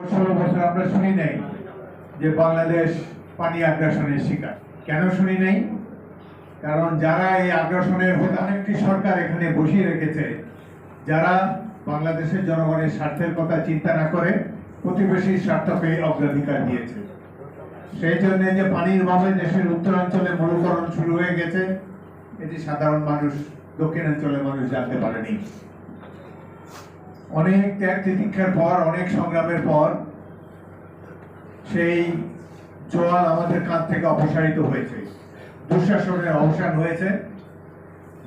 ষোলো বছর আমরা শুনি নাই যে বাংলাদেশ পানি আগ্রাসনের শিকার। কেন শুনি নাই? কারণ যারা এই আগ্রাসনের প্রধান একটি সরকার এখানে বসিয়ে রেখেছে, যারা বাংলাদেশের জনগণের স্বার্থের কথা চিন্তা না করে প্রতিবেশীর স্বার্থকে অগ্রাধিকার দিয়েছে। সেই জন্য যে পানির অভাবে দেশের উত্তরাঞ্চলে মরুকরণ শুরু হয়ে গেছে, এটি সাধারণ মানুষ, দক্ষিণাঞ্চলের মানুষ জানতে পারেনি। অনেক ত্যাগ তিতিক্ষার পর, অনেক সংগ্রামের পর, সেই জোয়াল আমাদের কাঁধ থেকে অপসারিত হয়েছে। দুঃশাসনের অবসান হয়েছে।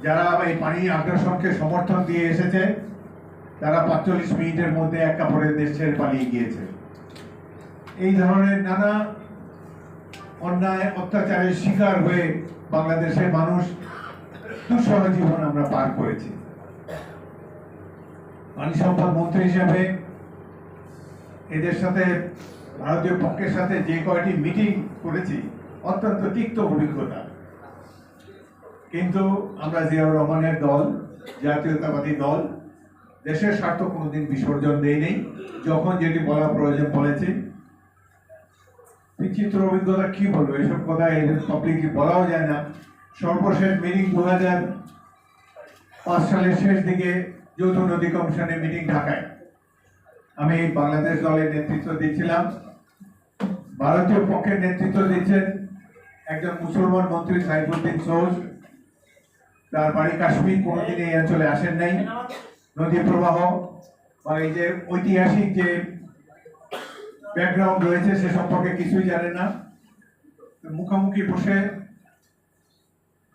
যারা এই পানি আগ্রাসনকে সমর্থন দিয়ে এসেছে, তারা পাঁচচল্লিশ মিনিটের মধ্যে এক কাপড়ের দেশ ছেড়ে পালিয়ে গিয়েছে। এই ধরনের নানা অন্যায়, অত্যাচারের শিকার হয়ে বাংলাদেশের মানুষ দুঃসহ জীবন আমরা পার করেছি। পানি সম্পদ মন্ত্রী হিসেবে এদের সাথে ভারতীয় পক্ষের সাথে যে কয়টি মিটিং করেছি, অত্যন্ত তিক্ত অভিজ্ঞতা। কিন্তু আমরা জিয়াউর রহমানের দল, জাতীয়তাবাদী দল, দেশের স্বার্থ কোনোদিন বিসর্জন দেই নেই। যখন যেটি বলা প্রয়োজন বলেছি বিচিত্র অভিজ্ঞতা কি বলব, এসব কথা পাবলিকলি বলাও যায় না। সর্বশেষ মিটিং দু হাজার পাঁচ সালের শেষ দিকে যৌথ নদী কমিশনের মিটিং ঢাকায়। আমি বাংলাদেশ দলের নেতৃত্ব দিচ্ছিলাম। ভারতীয় পক্ষের নেতৃত্ব দিচ্ছেন একজন মুসলমান মন্ত্রী সাইফুদ্দিন সৌজ তার বাড়ি কাশ্মীর, কোনোদিন এই অঞ্চলে আসেন নাই। নদী প্রবাহ বা এই যে ঐতিহাসিক যে ব্যাকগ্রাউন্ড রয়েছে, সে সম্পর্কে কিছুই জানেন না। মুখোমুখি বসে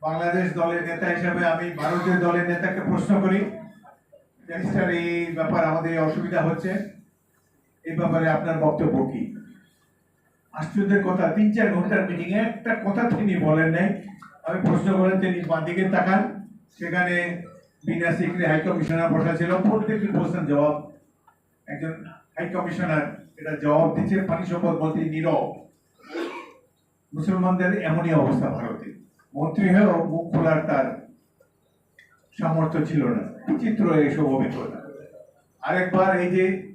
বাংলাদেশ দলের নেতা হিসেবে আমি ভারতীয় দলের নেতাকে প্রশ্ন করি ব্যারিস্টার এই ব্যাপার আমাদের অসুবিধা হচ্ছে। এই ব্যাপারে আপনার বক্তব্য কি? আশ্চর্যের কথা, তিন চার ঘণ্টার মিটিং এ একটা কথা তিনি বলেন নাই। আমি প্রশ্ন করেন, তিনি বাঁ দিকে তাকান। সেখানে বিনা সিকরি হাই কমিশনার ছিল। প্রত্যেকটি প্রশ্নের জবাব। একজন হাই কমিশনার এটা জবাব দিচ্ছে পানি সম্পদ মন্ত্রী নীরব। মুসলমানদের এমনই অবস্থা ভারতে। মন্ত্রী হয়েও মুখ খোলার তার সামর্থ্য ছিল না। চিত্র এইসব অভিজ্ঞতা। আরেকবার এই যে